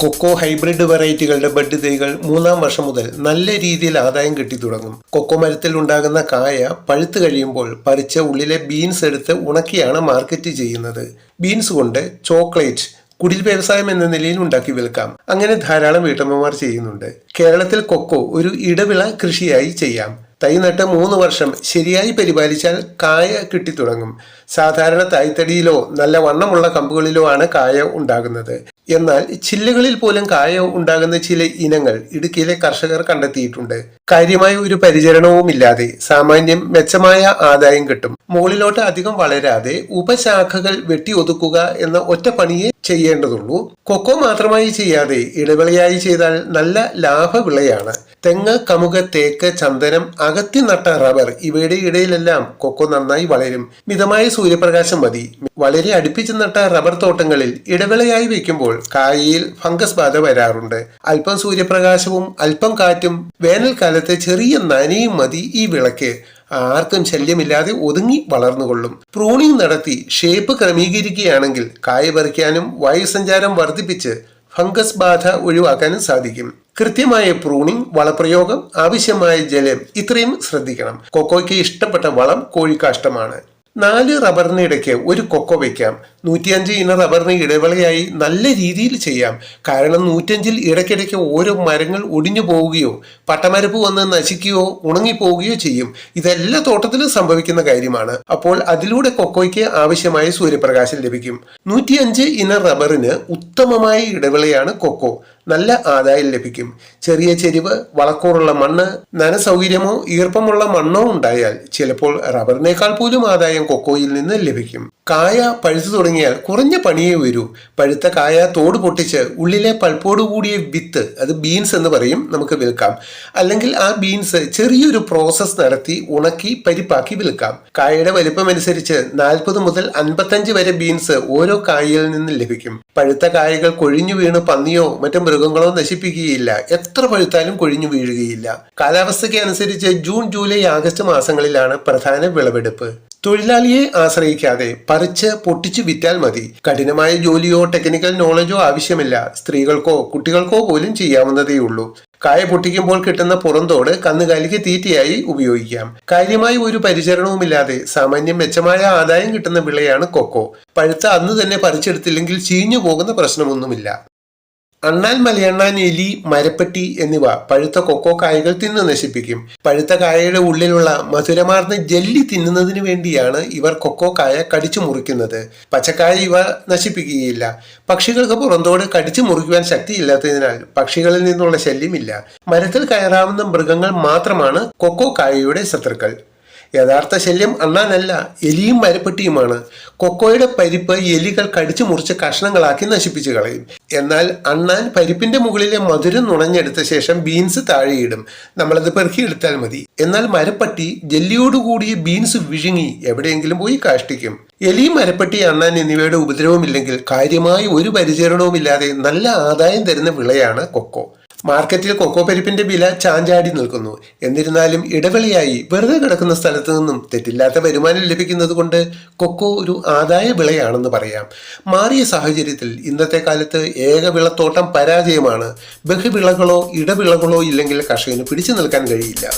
Cocoa hybrid വെറൈറ്റികളുടെ bud തൈകൾ മൂന്നാം വർഷം മുതൽ നല്ല രീതിയിൽ ആദായം കിട്ടി തുടങ്ങും. കൊക്കോ മരത്തിൽ ഉണ്ടാകുന്ന കായ പഴുത്തു കഴിയുമ്പോൾ പറിച്ച ഉള്ളിലെ ബീൻസ് എടുത്ത് ഉണക്കിയാണ് മാർക്കറ്റ് ചെയ്യുന്നത്. ബീൻസ് കൊണ്ട് ചോക്ലേറ്റ് കുടിൽ വ്യവസായം എന്ന നിലയിൽ ഉണ്ടാക്കി വിൽക്കാം. അങ്ങനെ ധാരാളം വീട്ടമ്മമാർ ചെയ്യുന്നുണ്ട്. കേരളത്തിൽ കൊക്കോ ഒരു ഇടവിള കൃഷിയായി ചെയ്യാം. തൈ നട്ട് മൂന്ന് വർഷം ശരിയായി പരിപാലിച്ചാൽ കായ കിട്ടിത്തുടങ്ങും. സാധാരണ തായ്തടിയിലോ നല്ല വണ്ണമുള്ള കമ്പുകളിലോ ആണ് കായ ഉണ്ടാകുന്നത്. എന്നാൽ ചില്ലകളിൽ പോലും കായ ഉണ്ടാകുന്ന ചില ഇനങ്ങൾ ഇടുക്കിയിലെ കർഷകർ കണ്ടെത്തിയിട്ടുണ്ട്. കാര്യമായ ഒരു പരിചരണവും ഇല്ലാതെ സാമാന്യം മെച്ചമായ ആദായം കിട്ടും. മുകളിലോട്ട് അധികം വളരാതെ ഉപശാഖകൾ വെട്ടി ഒതുക്കുക എന്ന ഒറ്റ പണിയെ ചെയ്യേണ്ടതുള്ളൂ. കൊക്കോ മാത്രമായി ചെയ്യാതെ ഇടവിളയായി ചെയ്താൽ നല്ല ലാഭവിളയാണ്. തെങ്ങ് കമുക തേക്ക് ചന്ദനം അകത്തി നട്ട റബ്ബർ ഇവയുടെ ഇടയിലെല്ലാം കൊക്കോ നന്നായി വളരും. മിതമായ സൂര്യപ്രകാശം മതി. വളരെ അടുപ്പിച്ച് നട്ട റബ്ബർ തോട്ടങ്ങളിൽ ഇടവേളയായി വെക്കുമ്പോൾ കായയിൽ ഫംഗസ് ബാധ വരാറുണ്ട്. അല്പം സൂര്യപ്രകാശവും അല്പം കാറ്റും വേനൽക്കാലത്ത് ചെറിയ നനയും മതി ഈ വിളക്ക്. ആർക്കും ശല്യമില്ലാതെ ഒതുങ്ങി വളർന്നുകൊള്ളും. പ്രൂണിംഗ് നടത്തി ഷേപ്പ് ക്രമീകരിക്കുകയാണെങ്കിൽ കായ പറിക്കാനും വായുസഞ്ചാരം വർദ്ധിപ്പിച്ച് ഫംഗസ് ബാധ ഒഴിവാക്കാനും സാധിക്കും. കൃത്യമായ പ്രൂണിംഗ് വളപ്രയോഗം ആവശ്യമായ ജലം ഇത്രയും ശ്രദ്ധിക്കണം. കൊക്കോയ്ക്ക് ഇഷ്ടപ്പെട്ട വളം കോഴിക്കാഷ്ടമാണ്. നാല് റബ്ബറിന് ഇടയ്ക്ക് ഒരു കൊക്കോ വയ്ക്കാം നൂറ്റിയഞ്ച് ഇന റബ്ബറിന് ഇടവേളയായി നല്ല രീതിയിൽ ചെയ്യാം. കാരണം നൂറ്റഞ്ചിൽ ഇടയ്ക്കിടയ്ക്ക് ഓരോ മരങ്ങൾ ഒടിഞ്ഞു പോവുകയോ പട്ടമരപ്പ് വന്ന് നശിക്കുകയോ ഉണങ്ങിപ്പോവുകയോ ചെയ്യും. ഇതെല്ലാ തോട്ടത്തിലും സംഭവിക്കുന്ന കാര്യമാണ്. അപ്പോൾ അതിലൂടെ കൊക്കോയ്ക്ക് ആവശ്യമായ സൂര്യപ്രകാശം ലഭിക്കും. നൂറ്റിയഞ്ച് ഇന റബ്ബറിന് ഉത്തമമായ ഇടവേളയാണ് കൊക്കോ. നല്ല ആദായം ലഭിക്കും. ചെറിയ ചെരിവ് വളക്കൂറുള്ള മണ്ണ് നനസൗകര്യമോ ഈർപ്പമുള്ള മണ്ണോ ഉണ്ടായാൽ ചിലപ്പോൾ റബ്ബറിനേക്കാൾ പോലും ആദായം കൊക്കോയിൽ നിന്ന് ലഭിക്കും. കായ പഴുത്തു തുടങ്ങിയാൽ കുറഞ്ഞ പണിയേ വരൂ. പഴുത്ത കായ തോട് പൊട്ടിച്ച് ഉള്ളിലെ പൾപ്പോട് കൂടിയ വിത്ത് അത് ബീൻസ് എന്ന് പറയും നമുക്ക് വിൽക്കാം. അല്ലെങ്കിൽ ആ ബീൻസ് ചെറിയൊരു പ്രോസസ്സ് നടത്തി ഉണക്കി പരിപ്പാക്കി വിൽക്കാം. കായയുടെ വലിപ്പം അനുസരിച്ച് നാൽപ്പത് മുതൽ അൻപത്തഞ്ച് വരെ ബീൻസ് ഓരോ കായയിൽ നിന്ന് ലഭിക്കും. പഴുത്ത കായകൾ കൊഴിഞ്ഞു വീണ് പന്നിയോ മറ്റു മൃഗങ്ങളോ നശിപ്പിക്കുകയില്ല. എത്ര പഴുത്താലും കൊഴിഞ്ഞു വീഴുകയില്ല. കാലാവസ്ഥയ്ക്ക് അനുസരിച്ച് ജൂൺ ജൂലൈ ആഗസ്റ്റ് മാസങ്ങളിലാണ് പ്രധാന വിളവെടുപ്പ്. തൊഴിലാളിയെ ആശ്രയിക്കാതെ പറിച്ച് പൊട്ടിച്ച് വിറ്റാൽ മതി. കഠിനമായ ജോലിയോ ടെക്നിക്കൽ നോളജോ ആവശ്യമില്ല. സ്ത്രീകൾക്കോ കുട്ടികൾക്കോ പോലും ചെയ്യാവുന്നതേയുള്ളൂ കായ പൊട്ടിക്കുമ്പോൾ കിട്ടുന്ന പുറന്തോട് കന്നുകാലിക്ക് തീറ്റയായി ഉപയോഗിക്കാം. കാര്യമായി ഒരു പരിചരണവുമില്ലാതെ സാമാന്യം മെച്ചമായ ആദായം കിട്ടുന്ന വിളയാണ് കൊക്കോ. പഴുത്ത അന്ന് തന്നെ പറിച്ചെടുത്തില്ലെങ്കിൽ ചീഞ്ഞു പോകുന്ന പ്രശ്നമൊന്നുമില്ല. അണ്ണാൻ മലയണ്ണാൻ എലി മരപ്പെട്ടി എന്നിവ പഴുത്ത കൊക്കോ കായകൾ തിന്നു നശിപ്പിക്കും. പഴുത്ത കായയുടെ ഉള്ളിലുള്ള മധുരമാർന്ന ജെല്ലി തിന്നുന്നതിന് വേണ്ടിയാണ് ഇവർ കൊക്കോ കായ കടിച്ചു മുറിക്കുന്നത്. പച്ചക്കായ ഇവ നശിപ്പിക്കുകയില്ല. പക്ഷികൾക്ക് പുറന്തോട് കടിച്ചു മുറിക്കുവാൻ ശക്തിയില്ലാത്തതിനാൽ പക്ഷികളിൽ നിന്നുള്ള ശല്യമില്ല. മരത്തിൽ കയറാവുന്ന മൃഗങ്ങൾ മാത്രമാണ് കൊക്കോ കായയുടെ ശത്രുക്കൾ. യഥാർത്ഥ ശല്യം അണ്ണാനല്ല എലിയും മരപ്പെട്ടിയുമാണ്. കൊക്കോയുടെ പരിപ്പ് എലികൾ കടിച്ചു മുറിച്ച് കഷ്ണങ്ങളാക്കി നശിപ്പിച്ചു കളയും. എന്നാൽ അണ്ണാൻ പരിപ്പിന്റെ മുകളിലെ മധുരം നുണഞ്ഞെടുത്ത ശേഷം ബീൻസ് താഴെയിടും. നമ്മളത് പെറുക്കിയെടുത്താൽ മതി. എന്നാൽ മരപ്പട്ടി ജെല്ലിയോടുകൂടിയ ബീൻസ് വിഴുങ്ങി എവിടെയെങ്കിലും പോയി കാഷ്ടിക്കും. എലി മരപ്പട്ടി അണ്ണാൻ എന്നിവയുടെ ഉപദ്രവമില്ലെങ്കിൽ കാര്യമായി ഒരു പരിചരണവുമില്ലാതെ നല്ല ആദായം തരുന്ന വിളയാണ് കൊക്കോ. മാർക്കറ്റിൽ കൊക്കോ പരിപ്പിന്റെ വില ചാഞ്ചാടി നിൽക്കുന്നു. എന്നിരുന്നാലും ഇടവിളയായി വെറുതെ കിടക്കുന്ന സ്ഥലത്ത് നിന്നും തെറ്റില്ലാത്ത വരുമാനം ലഭിക്കുന്നത് കൊണ്ട് കൊക്കോ ഒരു ആദായ വിളയാണെന്ന് പറയാം. മാറിയ സാഹചര്യത്തിൽ ഇന്നത്തെ കാലത്ത് ഏക വിളത്തോട്ടം പരാജയമാണ്. ബഹുവിളകളോ ഇടവിളകളോ ഇല്ലെങ്കിൽ കർഷകന് പിടിച്ചു നിൽക്കാൻ കഴിയില്ല.